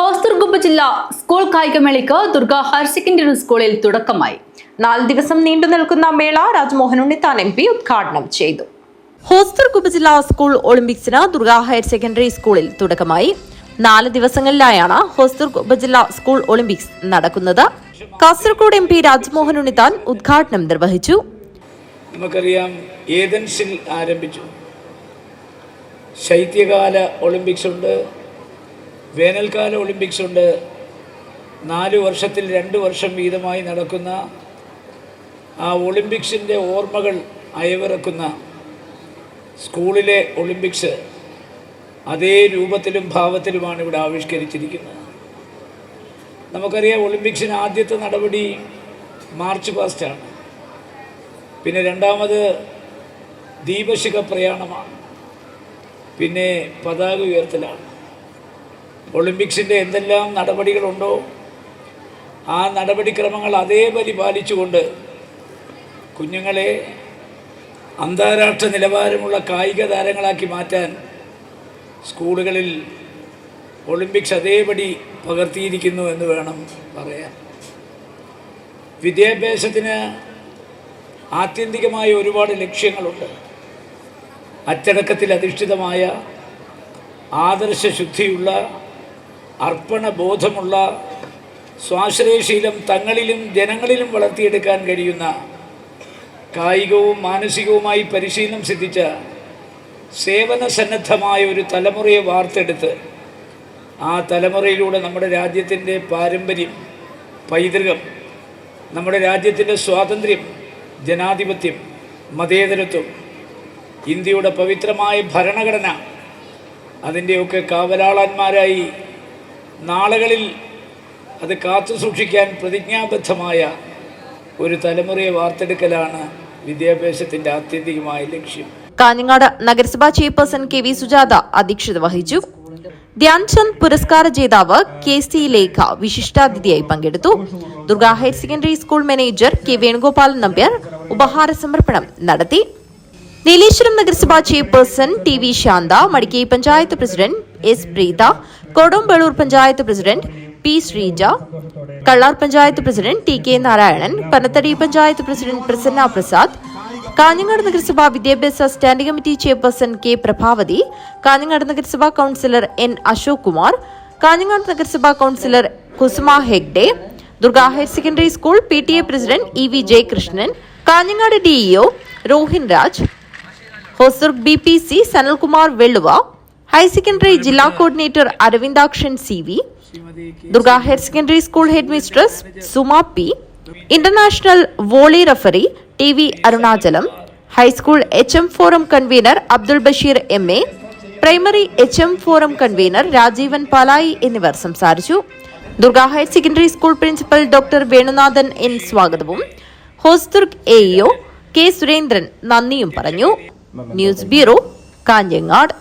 ഹോസ്ദുർഗ് ജില്ല സ്കൂൾ കായികമേളയ്ക്ക് Durga higher secondary സ്കൂളിൽ തുടക്കമായി. നാല് ദിവസം നീണ്ടു നിൽക്കുന്ന മേള രാജ്മോഹൻ ഉണ്ണിത്താൻ എം പി ഉദ്ഘാടനം ചെയ്തു. ഹോസ്തുർഗുപ്പ് ജില്ലാ സ്കൂൾ ഒളിമ്പിക്സിന് ദുർഗ ഹയർ സെക്കൻഡറി സ്കൂളിൽ തുടക്കമായി. നാല് ദിവസങ്ങളിലായാണ് ഹോസ്ദുർഗ് ഉപജില്ലാ സ്കൂൾ ഒളിമ്പിക്സ് നടക്കുന്നത്. കാസർഗോഡ് എം പി രാജ്മോഹൻ ഉണ്ണിത്താൻ ഉദ്ഘാടനം നിർവഹിച്ചു. നമുക്കറിയാം ഏതൻസിൽ ആരംഭിച്ചു. ശൈത്യകാല ഒളിമ്പിക്സ് ഉണ്ട്. വേനൽക്കാല ഒളിമ്പിക്സ് ഉണ്ട്. നാല് വർഷത്തിൽ രണ്ട് വർഷം വീതമായി നടക്കുന്ന ആ ഒളിമ്പിക്സിന്റെ ഓർമ്മകൾ അയവിറക്കുന്ന സ്കൂളിലെ ഒളിമ്പിക്സ് അതേ രൂപത്തിലും ഭാവത്തിലുമാണ് ഇവിടെ ആവിഷ്കരിച്ചിരിക്കുന്നത്. നമുക്കറിയാം ഒളിമ്പിക്സിന് ആദ്യത്തെ നടപടി മാർച്ച് പാസ്റ്റാണ് പിന്നെ രണ്ടാമത് ദീപശിഖ പ്രയാണമാണ്. പിന്നെ പതാക ഉയർത്തലാണ്. ഒളിമ്പിക്സിന്റെ എന്തെല്ലാം നടപടികളുണ്ടോ? ആ നടപടിക്രമങ്ങൾ അതേപടി പാലിച്ചുകൊണ്ട് കുഞ്ഞുങ്ങളെ അന്താരാഷ്ട്ര നിലവാരമുള്ള കായിക താരങ്ങളാക്കി മാറ്റാൻ സ്കൂളുകളിൽ ഒളിമ്പിക്സ് അതേപടി പകർത്തിയിരിക്കുന്നു എന്ന് വേണം പറയാൻ. വിദ്യാഭ്യാസത്തിന് ആത്യന്തികമായ ഒരുപാട് ലക്ഷ്യങ്ങളുണ്ട്. അച്ചടക്കത്തിൽ അധിഷ്ഠിതമായ ആദർശശുദ്ധിയുള്ള അർപ്പണബോധമുള്ള സ്വാശ്രയശീലം തങ്ങളിലും ജനങ്ങളിലും വളർത്തിയെടുക്കാൻ കഴിയുന്ന കായികവും മാനസികവുമായി പരിശീലനം സിദ്ധിച്ച സേവന സന്നദ്ധമായ ഒരു തലമുറയെ വാർത്തെടുത്ത് ആ തലമുറയിലൂടെ നമ്മുടെ രാജ്യത്തിന്റെ പാരമ്പര്യം പൈതൃകം നമ്മുടെ രാജ്യത്തിന്റെ സ്വാതന്ത്ര്യം ജനാധിപത്യം മതേതരത്വം ഇന്ത്യയുടെ പവിത്രമായ ഭരണഘടന അതിന്റെയൊക്കെ കാവലാളന്മാരായി നാളുകളിൽ അത് കാത്തു സൂക്ഷിക്കാൻ പ്രതിജ്ഞാബദ്ധമായ ഒരു തലമുറയെ വാർത്തെടുക്കലാണ് വിദ്യാഭ്യാസത്തിന്റെ ആത്യന്തികമായ ലക്ഷ്യം. കാഞ്ഞങ്ങാട് നഗരസഭാ ചെയർപേഴ്സൺ കെ വി സുജാത അധ്യക്ഷത വഹിച്ചു. ധ്യാൻചന്ദ് പുരസ്കാര ജേതാവ് കെ സി ലേഖ വിശിഷ്ടാതിഥിയായി പങ്കെടുത്തു. Durga higher secondary school manager K Venugopalan Nambiar ഉപഹാര സമർപ്പണം നടത്തി. നീലേശ്വരം നഗരസഭാ chairperson T V Shantha Madikai panchayat president S Preetha Kodumbalur panchayat president P Sreeja Kallar panchayat president T K Narayanan Panathady panchayat president Prasanna Prasad Kanhangad നഗരസഭ വിദ്യാഭ്യാസ standing committee chairperson K Prabhavathi Kanhangad നഗരസഭാ councillor N Ashok Kumar Kanhangad നഗരസഭാ councillor Kusuma Hegde Durga higher secondary school P T A president E V Jayakrishnan Kanhangad DEO Rohin Raj Hosdurg B P C Sanalkumar Velluva higher secondary ജില്ലാ coordinator Aravindakshan C V Durga higher secondary school head mistress Suma P international volley referee T V Arunachalam high school H M forum convener Abdul Basheer M A primary H M forum convener Rajeevan Palayi എന്നിവർ സംസാരിച്ചു. Durga higher secondary school principal doctor Venunathan N സ്വാഗതവും. Hosdurg AEO K Surendran നന്ദിയും പറഞ്ഞു. News bureau Kanhangad.